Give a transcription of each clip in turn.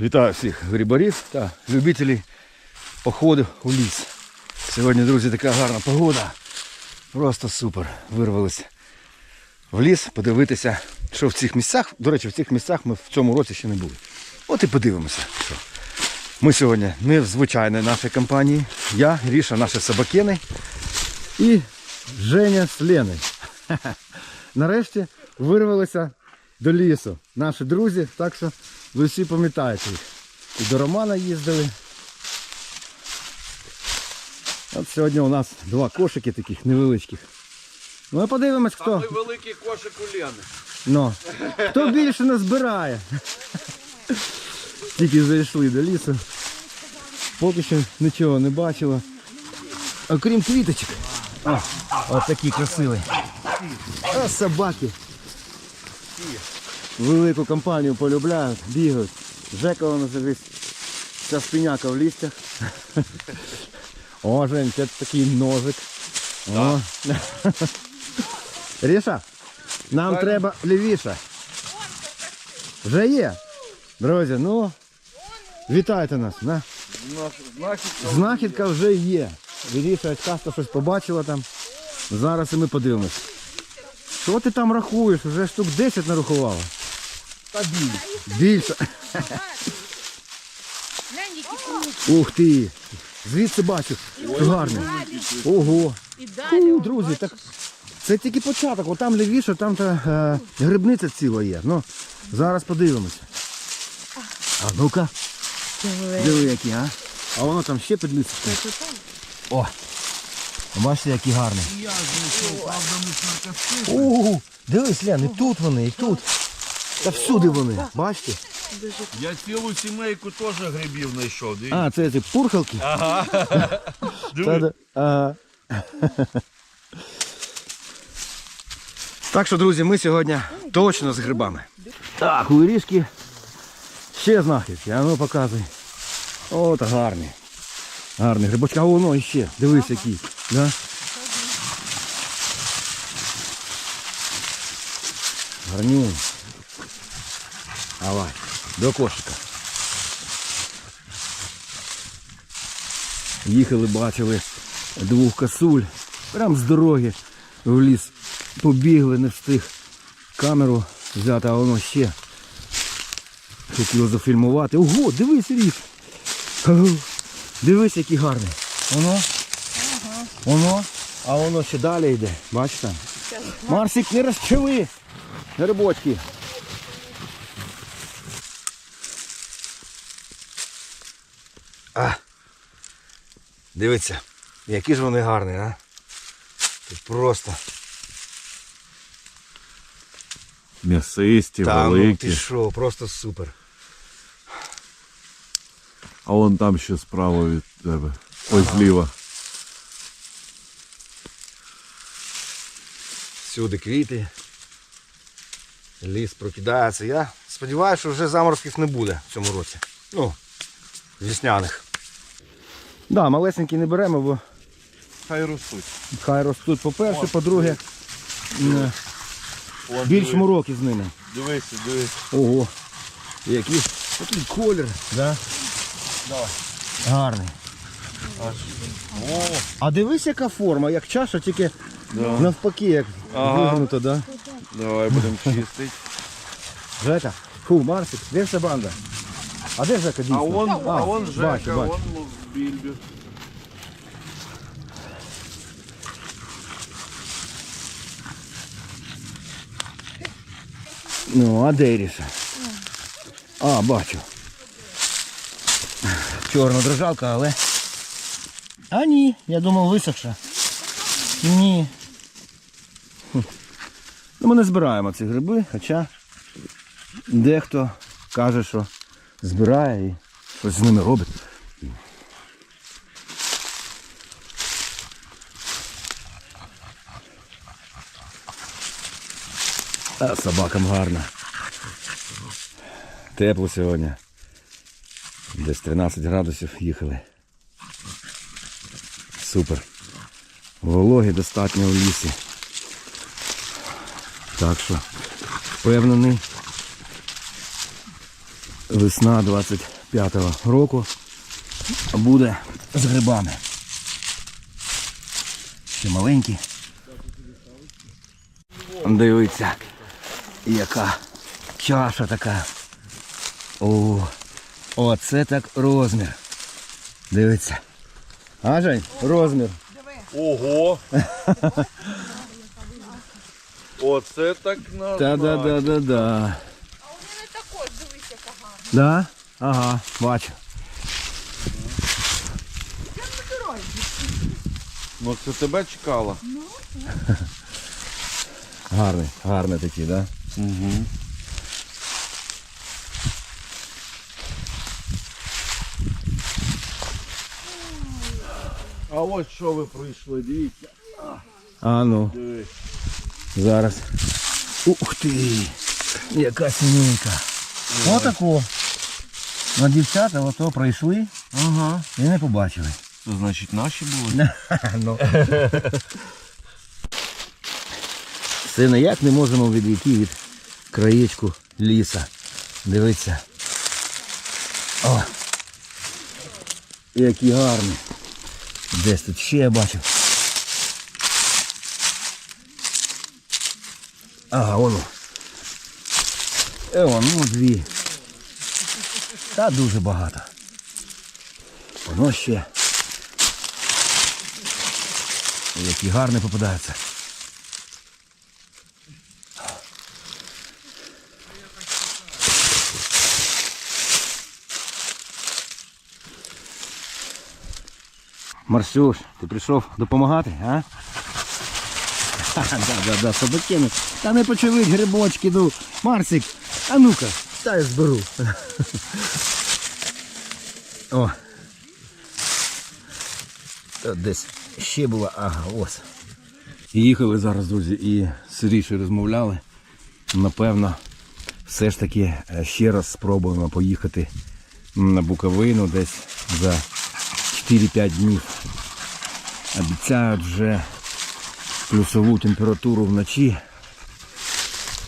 Вітаю всіх грибарів та любителів походу у ліс. Сьогодні, друзі, така гарна погода. Просто супер. Вирвалися в ліс подивитися, що в цих місцях. До речі, в цих місцях ми в цьому році ще не були. От і подивимося. Що. Ми сьогодні не в звичайній нашій компанії. Я, Гріша, наші собакени і Женя з Леною. Нарешті вирвалися до лісу. Наші друзі, так що ви всі пам'ятаєте їх. І до Романа їздили. От сьогодні у нас два кошики таких невеличких. Ну подивимось, хто. Самий великий кошик у Лени. Ну, хто більше назбирає. Тільки зайшли до лісу. Поки що нічого не бачила. Окрім квіточок. О, от такі красиві. А собаки. Велику компанію полюбляють, бігають. Жека воно завис. Ця спиняка в листях. О, Жень, це такий ножик. О. Ріша, нам Правильно. треба лівіше. Вже є. Друзі, ну вітайте нас. На. Знахідка вже є. Віріша часто щось побачила там. Зараз і ми подивимось. Що ти там рахуєш? Вже штук 10 нарахувала. Та біль. Більше. Ух ти. Звідси бачу. Гарний. Ого. Фу, друзі, так це тільки початок. Отам лівіше, там та е, грибниця ціла є. Ну, зараз подивимося. А ну-ка, диви які, а? А воно там ще під лисичкою. О! Бачите, які гарні. Я знайшов, правда, не. Ого! Дивись, Лен, і тут вони, і тут. Та всюди вони. Бачите? Я цілу сімейку теж грибів знайшов. Дивіться. А, це ці пурхалки. Ага. Це, Диви. да- ага. Так що, друзі, ми сьогодні точно з грибами. Так, у Ірішки ще знахідки, а ну показуй. От гарний. Гарний грибочок. А воно іще. Дивись який. Да? Гарнюн. Давай, до кошика. Їхали, бачили двох косуль. Прям з дороги в ліс. Побігли, не встиг камеру взяти, а воно ще. Хотіло зафільмувати. Ого, дивись, ріс. Дивись, який гарний. Воно. Воно. А воно ще далі йде. Бачиш там? Марсик, не розчили. Грибочки. Дивіться, які ж вони гарні, а? Тут просто. М'ясисті, Та ну ти що, просто супер. А вон там ще справа від тебе. Ось зліва. Всюди квіти. Ліс прокидається. Я сподіваюся, що вже заморозків не буде в цьому році. Ну, весняних. Да, малесенькі не беремо, бо Хай ростуть. хай ростуть по-перше, по-друге, м, Вон, більш диви. мороки з ними. Дивися, дивись. Ого. Який такий колір. Да? Давай. Гарний. О, А дивись, яка форма, як чаша, тільки да. навпаки, як Ага. вигнуто, да? Давай будемо чистити. Жека, фу, Марсик, де вся банда? А де Жека дійсно? А вон, а вон бачу, Жека, бачу. вон ну, більбі. Ну, а де Іріша? А, бачу. Чорна дрожалка, але. А ні, я думав висохша. Ні. Ну, ми не збираємо ці гриби, хоча дехто каже, що збирає і щось з ними робить. А собакам гарно. Тепло сьогодні. Десь 13 градусів їхали. Супер. Вологи достатньо в лісі. Так що впевнений, Весна 25-го року буде з грибами. Ще маленькі. Дивіться, яка чаша така. О, оце так розмір. Дивіться. А, Жень, розмір. Ого! Оце так на. Та-да-да-да-да. А у мене також, дивись, яка гарна. Да? Ага, бачу. Ну це тебе чекало. Гарний, гарний такий, да? Угу. А ось що ви прийшли, дивіться. А ну, Дивись. зараз. Ух ти! Яка сімейка. Отако. На дівчата ото пройшли Ага. і не побачили. Це значить наші були? ну. Все ніяк не можемо відійти від краєчку ліса. Дивіться. О! Які гарні. Десь тут ще я бачив. Ага, воно. Е, воно дві. Та дуже багато. Воно ще. Які гарні попадаються. Марсюш, ти прийшов допомагати, а? Да, да, да, собакину. Та не почавить грибочки, ну. Марсик, а ну-ка, та я зберу. О. Тут десь ще була, ага, ось. І їхали зараз, друзі, і сиріше розмовляли. Напевно, все ж таки е, ще раз спробуємо поїхати на Буковину десь за 4-5 днів. Обіцяють вже плюсову температуру вночі.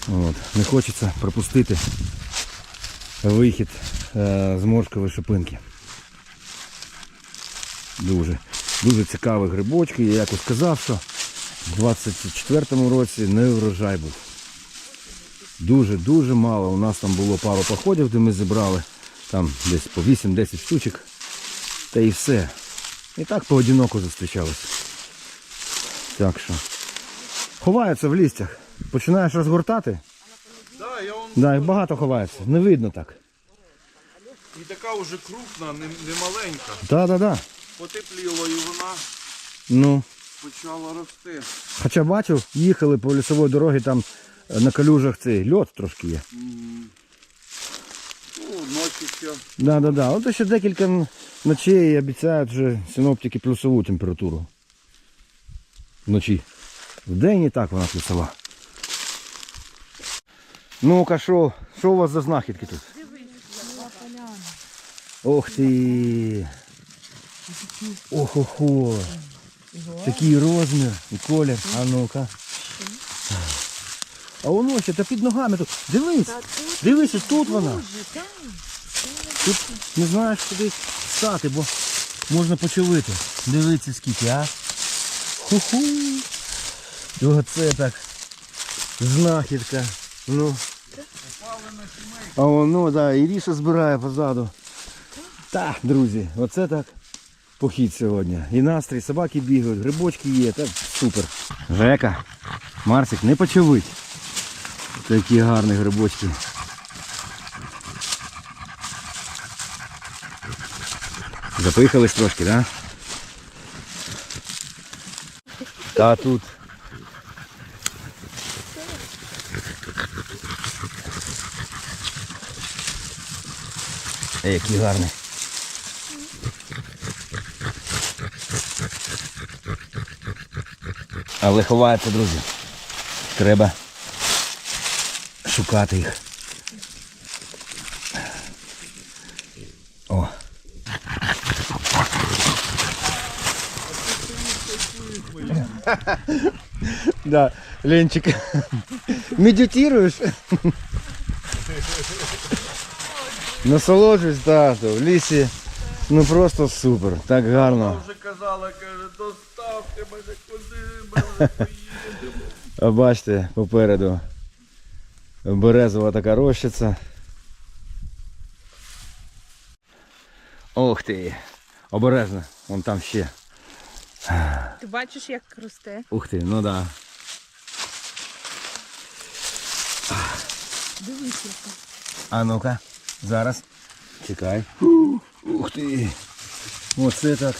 От. Не хочеться пропустити вихід е, з морської шипинки. Дуже, дуже цікаві грибочки. Я якось сказав, що в 24-му році не врожай був. Дуже-дуже мало. У нас там було пару походів, де ми зібрали там десь по 8-10 штучок. Та і все. І так поодиноко зустрічалися. Так що. Ховаються в лістях. Починаєш розгортати. Да, я он... Да, їх багато ховається. Не видно так. І така вже крупна, не, не маленька. Так, так, так. Потепліло і вона Ну. почала рости. Хоча бачив, їхали по лісовій дорогі, там е, на калюжах цей льот трошки є. Ну, ночі ще. Да, да, да. От ще декілька ночей обіцяють вже синоптики плюсову температуру. Вночі. Вдень і так вона плюсова. Ну-ка, що, що у вас за знахідки тут? Ох ти. Ох-охо. Такий розмір і колір. А ну-ка. А воно ще та під ногами тут. Дивись. Дивись, тут вона. Тут не знаєш куди стати, бо можна почавити. Дивіться скільки, а? Ху-ху. І Оце так. Знахідка. Ну. А воно, да, Іріша збирає позаду. Так, друзі, оце так похід сьогодні. І настрій, собаки бігають, грибочки є, так супер. Жека, Марсик, не почавить. Такі гарні грибочки. Запихались трошки, да? Та тут. Який гарний. Але ховаються, друзі. Треба шукати їх. О. Да, Ленчик, медитируешь? Насолоджуюсь, тато, в лісі. Ну просто супер, так гарно. Вже казала, каже, доставте мене куди, ми поїдемо. А бачите, попереду березова така рощиця. Ох ти! Обережно, вон там ще. Ти бачиш, як росте? Ух ти, ну да. Дивись, яка. А ну-ка, зараз. Чекай. Ух ти. Оце так.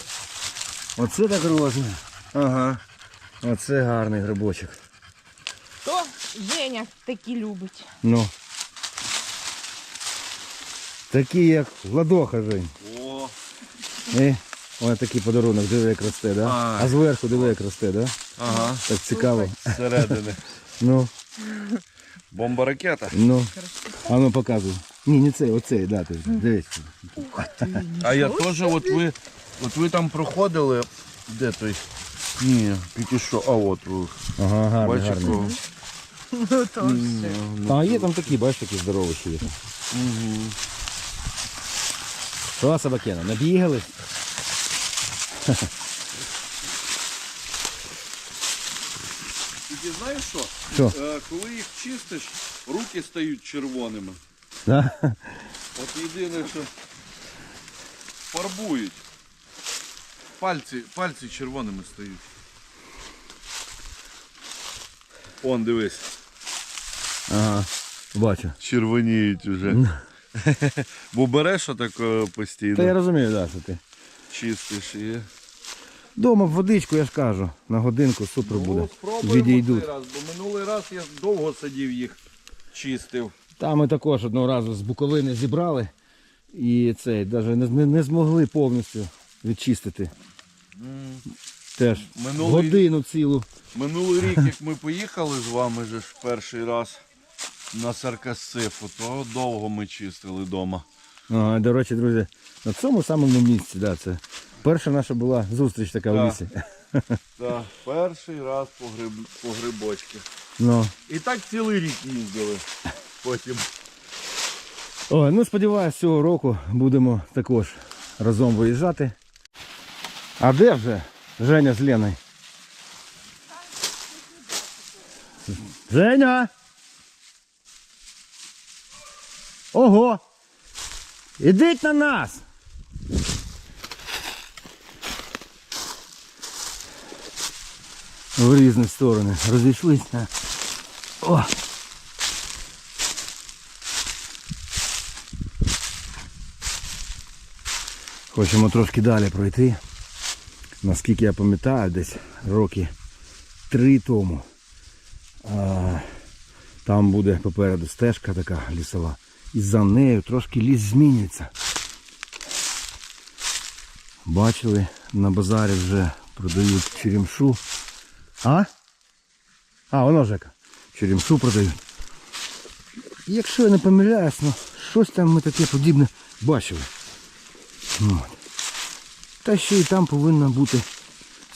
Оце так розмір. Ага. Оце гарний грибочок. То Женя такі любить. Ну. Такий як ладоха, Жень. О, І ось такий подарунок, диви як росте, да? А. А зверху диви як росте, да? ага, Так цікаво. зсередини. Ну, Бомба ракета. ну. А ну показуй. Ні, не цей, оцей, да, ти дивись. А я теж, от ви, от ви там проходили, де той? Ні, тільки що, а от ви. Ага, гарний, Бачиш, гарний. Ну то все. А є там такі, бачиш, такі здорові ще є. Угу. Що, собакена, набігали? Тільки знаєш що? Що? Е, коли їх чистиш, руки стають червоними. Да? От єдине, що фарбують. Пальці, пальці червоними стають. Он, дивись. Ага, бачу. Червоніють вже. Бо береш отак е, постійно, Та я розумію, да, що ти. чистиш і. Дома в водичку, я ж кажу, на годинку супер буде. Ну, спробуємо Відійдуть. цей раз, бо минулий раз я довго сидів їх, чистив. Та ми також одного разу з Буковини зібрали і цей навіть не, не, не змогли повністю відчистити. Теж Минулий- годину цілу. Минулий рік, як ми поїхали з вами же ж перший раз на Саркасифу, то довго ми чистили вдома. Ага, до речі, друзі, на цьому самому місці, да, це перша наша була зустріч така в лісі. Так, перший раз по, гриб... по грибочки. Ну. І так цілий рік їздили. Потім. Ой, ну сподіваюся, цього року будемо також разом виїжджати. А де вже Женя з Леною? Женя! Ого! Ідіть на нас! В різні сторони розійшлися. О! Хочемо трошки далі пройти. Наскільки я пам'ятаю, десь роки три тому. А, там буде попереду стежка така лісова. І за нею трошки ліс змінюється. Бачили, на базарі вже продають черемшу. А? А, воно Жека. Черемшу продають. Якщо я не помиляюсь, ну щось там ми таке подібне бачили. Та ще й там повинна бути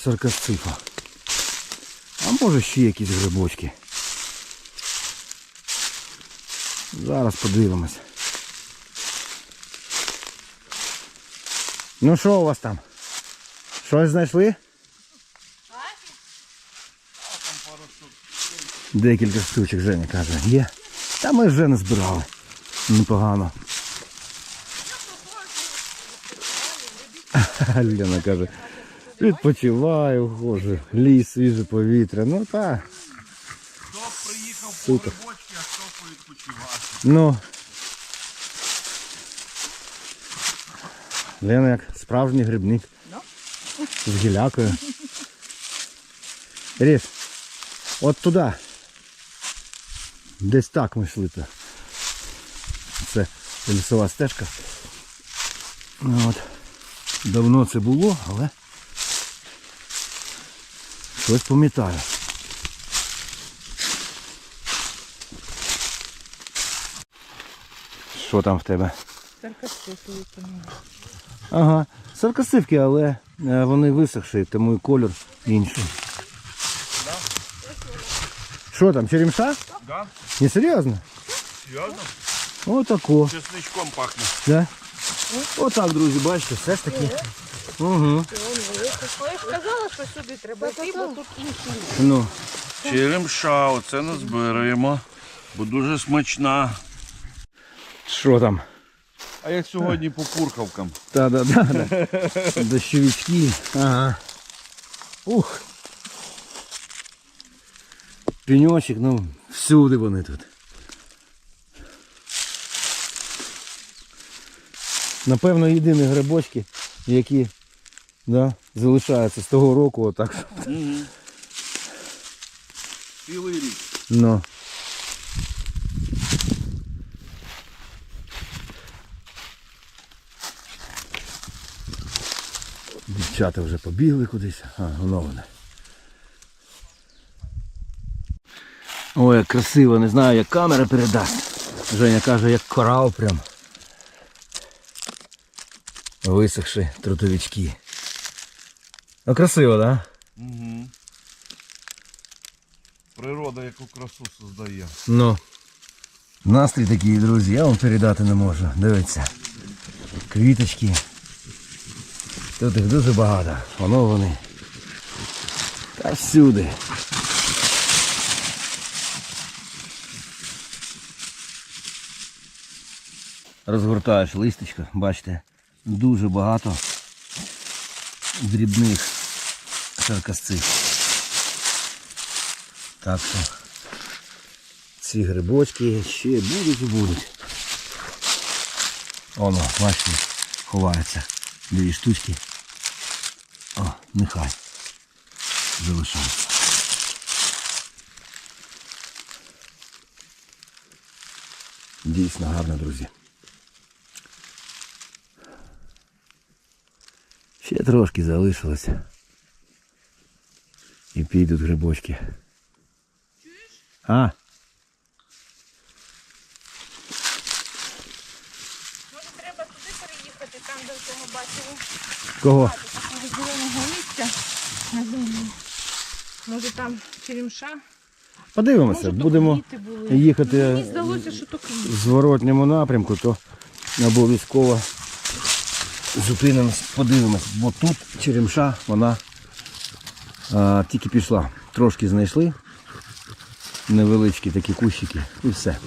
саркасцифа. А може ще якісь грибочки. Зараз подивимось. Ну що у вас там? Щось знайшли? Декілька штучок Женя каже, є. Та ми вже не збирали. Непогано. Лена каже, відпочиваю, хожу, ліс, свіже повітря. Ну так. Хто приїхав Супер. по грибочки, а хто повідпочивати. Ну. Лена як справжній грибник. З гілякою. Ріс, от туди. Десь так ми йшли. то. Це лісова стежка. Ну, От. Давно це було, але щось пам'ятаю. Що там в тебе? Саркастифує тому. Ага, саркасивки, але е, вони висохші, тому і колір інший. Що там, черемша? Да? Не серйозно? Серйозно? Отако. Чесничком пахне. Да? Отак, друзі, бачите, все ж таки. Угу. Я ж казала, що сюди треба йти, бо тут інші. Ну, Черемша, оце назбираємо, бо дуже смачна. що там? А як сьогодні по пурхавкам? Та да да да. Дощовички. Ага. Ух. Пеньочок, ну, всюди вони тут. Напевно, єдині грибочки, які да, залишаються з того року, отак. що, Цілий рік. Ну. Дівчата вже побігли кудись. А, воно вони. Ой, як красиво, не знаю, як камера передасть. Женя каже, як корал прям. Висохші трутовички. Ну красиво? Да? Угу. Природа яку красу создає. Ну. Настрій такий, друзі, я вам передати не можу. Дивіться. Квіточки. Тут їх дуже багато. Воно вони. Та всюди. Розгортаєш листочка, бачите, дуже багато дрібних шаркасців. Так що ці грибочки ще будуть і будуть. Воно, бачите, ховаються дві штучки. О, нехай залишаються. Дійсно гарно, друзі. Ще трошки залишилося. І підуть грибочки. А? Може треба туди переїхати, там де цього бачили. Кого? Зеленого листя. Не знаю. Може там черемша. Подивимося, Може, то будемо квіти були. їхати Мені здалося, що то квіти. в зворотньому напрямку, то обов'язково зупинимось, подивимось, бо тут черемша, вона а, тільки пішла. Трошки знайшли невеличкі такі кущики і все.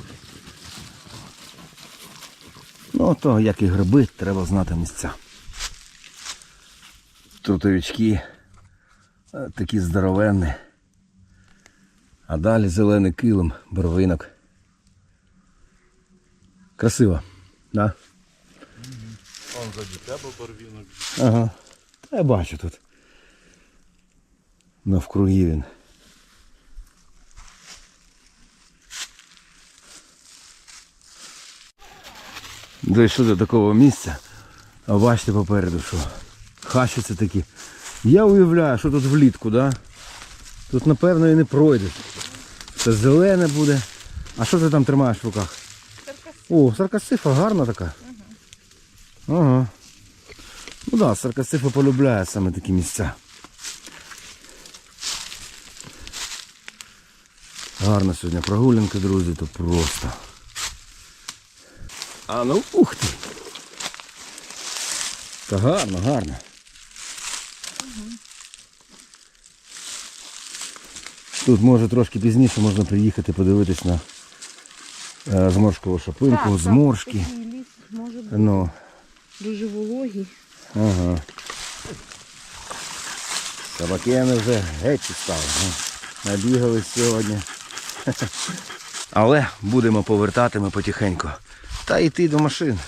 Ну, то як і гриби, треба знати місця. Трутовички е, такі здоровенні. А далі зелений килим, барвинок. Красиво, да? Он заді тебе барвінок. Ага. Та я бачу тут. Навкруги він. Дійшли до такого місця. А бачите попереду, що хащаться такі. Я уявляю, що тут влітку, да? Тут напевно і не пройдуть. Це зелене буде. А що ти там тримаєш в руках? О, саркасифа гарна така. Ага. Ну да, саркасифа полюбляє саме такі місця. Гарна сьогодні прогулянка, друзі, то просто. А ну ух ти! Та гарно, гарно. Тут може трошки пізніше можна приїхати подивитись на е, зморшкову шапинку, зморшки. Може бути Ну, дуже вологий. Ага. Собакени вже геть стали. Набігались сьогодні. Але будемо повертати ми потихеньку. Та йти до машин.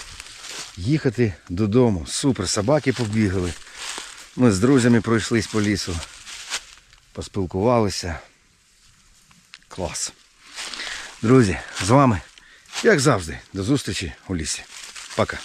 Їхати додому. Супер, собаки побігали. Ми з друзями пройшлись по лісу. Поспілкувалися. Клас. Друзі, з вами, як завжди, до зустрічі у лісі. Пока.